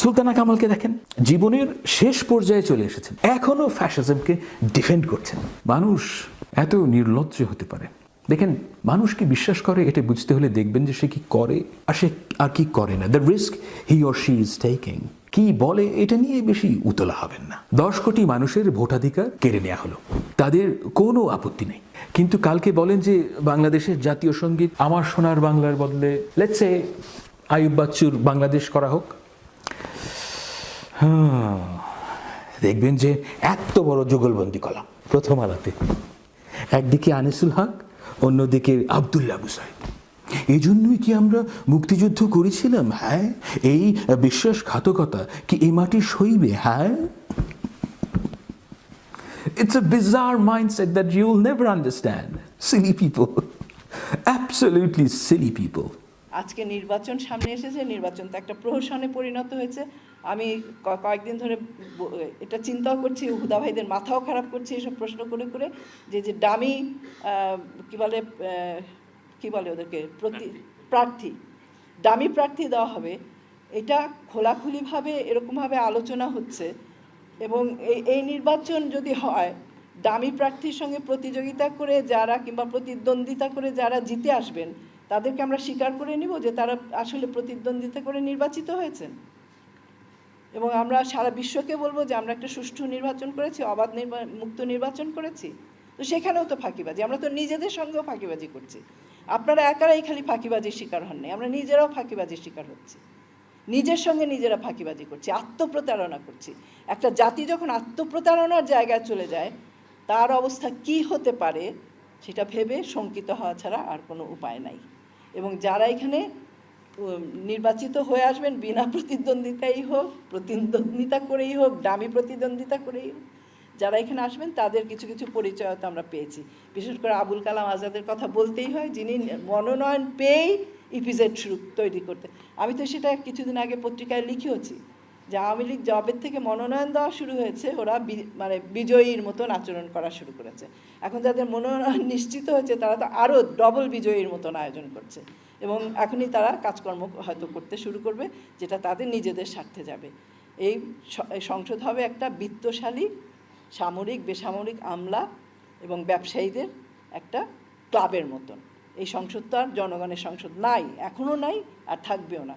সুলতানা কামালকে দেখেন, জীবনের শেষ পর্যায়ে চলে এসেছেন। এখনও ফ্যাশিজমকে ডিফেন্ড করছেন। মানুষ এত নির্লজ্জ হতে পারে। দেখেন, মানুষ কি বিশ্বাস করে, এটা বুঝতে হলে দেখবেন যে সে কি করে, আর সে আর কি করে না। The risk he or she is taking কি বলে, এটা নিয়ে বেশি উতলা হবেন না। দশ কোটি মানুষের ভোটাধিকার কেড়ে নেওয়া হলো। তাদের কোনো আপত্তি নেই। কিন্তু কালকে বলেন যে, বাংলাদেশের জাতীয় সংগীত, আমার সোনার বাংলার বদলে লেটসে আয়ুব বাচ্চুর বাংলাদেশ করা হোক দেখবেন যে এত বড় যুগলবন্দি কলা প্রথম আলাতে একদিকে আনিসুল হক, অন্যদিকে আবদুল্লাহ আবু সাহেব এই জন্যই কি আমরা মুক্তিযুদ্ধ করেছিলাম হ্যাঁ এই বিশ্বাসঘাতকতা কি এই মাটি সইবে হ্যাঁ It's a bizarre mindset that you'll never understand. Silly people. Absolutely silly people. আজকে নির্বাচন সামনে এসেছে নির্বাচন তো একটা প্রহসনে পরিণত হয়েছে। আমি কয়েকদিন ধরে এটা চিন্তাও করছি হুদা ভাইদের মাথাও খারাপ করছি এসব প্রশ্ন করে করে। যে যে ডামি কি বলে কি বলে ওদেরকে? প্রতি প্রার্থী। ডামি প্রার্থী দেওয়া হবে। এটা খোলাখুলিভাবে এরকমভাবে আলোচনা হচ্ছে এবং এই এই নির্বাচন যদি হয় দামি প্রার্থীর সঙ্গে প্রতিযোগিতা করে যারা কিংবা প্রতিদ্বন্দ্বিতা করে যারা জিতে আসবেন তাদেরকে আমরা স্বীকার করে নিব যে তারা আসলে প্রতিদ্বন্দ্বিতা করে নির্বাচিত হয়েছেন। এবং আমরা সারা বিশ্বকে বলব যে আমরা একটা সুষ্ঠু নির্বাচন করেছি, অবাধ মুক্ত নির্বাচন করেছি। তো সেখানেও তো ফাঁকিবাজি, আমরা তো নিজেদের সঙ্গেও ফাঁকিবাজি করছি। আপনারা একারাই খালি ফাঁকিবাজির শিকার হন নাই, আমরা নিজেরাও ফাঁকিবাজির শিকার হচ্ছি। নিজের সঙ্গে নিজেরা ফাঁকিবাজি করছি, আত্মপ্রতারণা করছি। একটা জাতি যখন আত্মপ্রতারণার জায়গায় চলে যায়, তার অবস্থা কি হতে পারে, সেটা ভেবে শঙ্কিত হওয়া ছাড়া আর কোনো উপায় নাই। এবং যারা এখানে নির্বাচিত হয়ে আসবেন, বিনা প্রতিদ্বন্দ্বিতাই হোক, প্রতিদ্বন্দ্বিতা করেই হোক, দামি প্রতিদ্বন্দ্বিতা করেই হোক, যারা এখানে আসবেন, তাদের কিছু কিছু পরিচয় তো আমরা পেয়েছি। বিশেষ করে আবুল কালাম আজাদের কথা বলতেই হয়, যিনি মনোনয়ন পেয়েই ইপিজেড শুরু তৈরি করতে আমি তো সেটা কিছুদিন আগে পত্রিকায় লিখেওছি। যে আওয়ামী লীগ জবের থেকে মনোনয়ন দেওয়া শুরু হয়েছে, ওরা মানে বিজয়ীর মতন আচরণ করা শুরু করেছে। এখন যাদের মনোনয়ন নিশ্চিত হয়েছে, তারা তো আরও ডবল বিজয়ীর মতন আয়োজন করছে। এবং এখনই তারা কাজকর্ম হয়তো করতে শুরু করবে, যেটা তাদের নিজেদের স্বার্থে যাবে। এই সংসদ হবে একটা বিত্তশালী, সামরিক, বেসামরিক আমলা এবং ব্যবসায়ীদের একটা ক্লাবের মতন। এই সংসদ তো আর জনগণের সংসদ নাই, এখনও নাই, আর থাকবেও না।